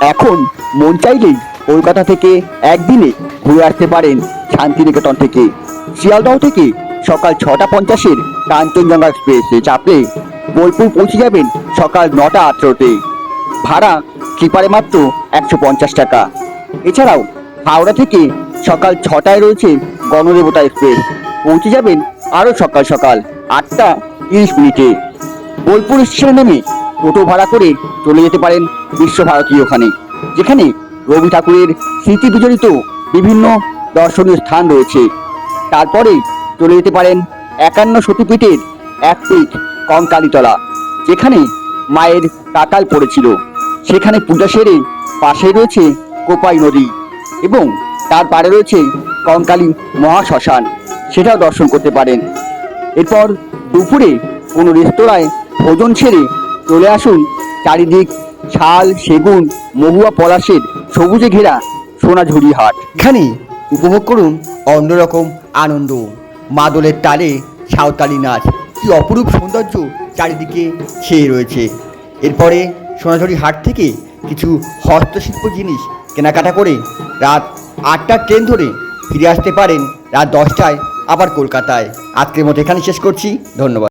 এখন মন চাইলেই কলকাতা থেকে একদিনে ঘুরে আসতে পারেন শান্তিনিকেতন থেকে। শিয়ালদহ থেকে সকাল ছটা পঞ্চাশের কাঞ্চনজঙ্ঘা এক্সপ্রেসে চাপলে বোলপুর পৌঁছে যাবেন সকাল নটা আঠেরোতে। ভাড়া স্লিপারে মাত্র একশো পঞ্চাশ টাকা। এছাড়াও হাওড়া থেকে সকাল ছটায় রয়েছে গণদেবতা এক্সপ্রেস পৌঁছে যাবেন আরও সকাল সকাল আটটা তিরিশ মিনিটে। বোলপুর স্টেশনে নেমে টোটো ভাড়া করে চলে যেতে পারেন বিশ্বভারতী ওখানে, যেখানে রবি ঠাকুরের স্মৃতি বিজড়িত বিভিন্ন দর্শনীয় স্থান রয়েছে। তারপরে চলে যেতে পারেন একান্ন সতীপীঠের এক পীঠ কঙ্কালীতলা, যেখানে মায়ের কাকাল পড়েছিল। সেখানে পূজা সেরে পাশে রয়েছে কোপাই নদী এবং তার পাড়ে রয়েছে কঙ্কালী মহাশ্মশান, সেটাও দর্শন করতে পারেন। এরপর দুপুরে কোনো রেস্তোরাঁয় ভোজন ছেড়ে চলে আসুন চারিদিক শাল, সেগুন মহুয়া পলাশের সবুজে ঘেরা সোনাঝুরি হাট। এখানে উপভোগ করুন অন্যরকম আনন্দ। মাদলের তালে সাঁওতালি নাচ, কি অপরূপ সৌন্দর্য চারিদিকে ছেয়ে রয়েছে। এরপরে সোনাঝুরি হাট থেকে কিছু হস্তশিল্প জিনিস কেনাকাটা করে রাত আটটার ট্রেন ধরে ফিরে আসতে পারেন রাত দশটায় আবার কলকাতায়। আজকের মতো এখানে শেষ করছি। ধন্যবাদ।